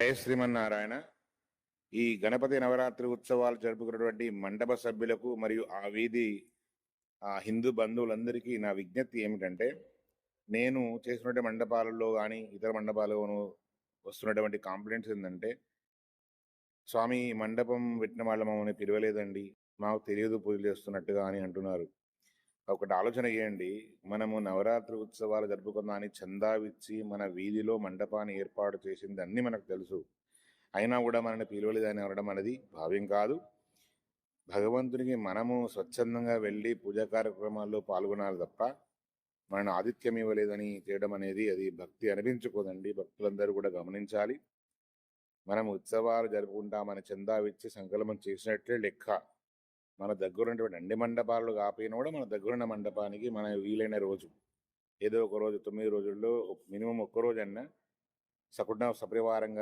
జయ శ్రీమన్నారాయణ. ఈ గణపతి నవరాత్రి ఉత్సవాలు జరుపుకున్నటువంటి మండప సభ్యులకు మరియు ఆ వీధి ఆ హిందూ బంధువులందరికీ నా విజ్ఞప్తి ఏమిటంటే నేను చేసినటువంటి మండపాలలో కానీ ఇతర మండపాలను వస్తున్నటువంటి కాంప్లైంట్స్ ఏంటంటే స్వామి మండపం పెట్టిన వాళ్ళ మమ్మల్ని పిలవలేదండి. మాకు తెలియదు పూజలు చేస్తున్నట్టుగా అని అంటున్నారు. ఒకటి ఆలోచన చేయండి. మనము నవరాత్రి ఉత్సవాలు జరుపుకుందామని చందా మన వీధిలో మండపాన్ని ఏర్పాటు చేసింది అన్ని మనకు తెలుసు. అయినా కూడా మనని పిలవలేదని అనడం అనేది భావ్యం కాదు. భగవంతునికి మనము స్వచ్ఛందంగా వెళ్ళి పూజా కార్యక్రమాల్లో పాల్గొనాలి తప్ప మనను ఆతిథ్యం ఇవ్వలేదని చేయడం అనేది అది భక్తి అనిపించుకోదండి. భక్తులందరూ కూడా గమనించాలి. మనం ఉత్సవాలు జరుపుకుంటామని చందా ఇచ్చి సంకల్పం చేసినట్లే లెక్క. మన దగ్గర ఉన్నటువంటి అన్ని మండపాలు కాకపోయినా కూడా మన దగ్గరున్న మండపానికి మన వీలైన రోజు. ఏదో ఒక రోజు తొమ్మిది రోజుల్లో మినిమం ఒక్క రోజు సకుటుంబ సపరివారంగా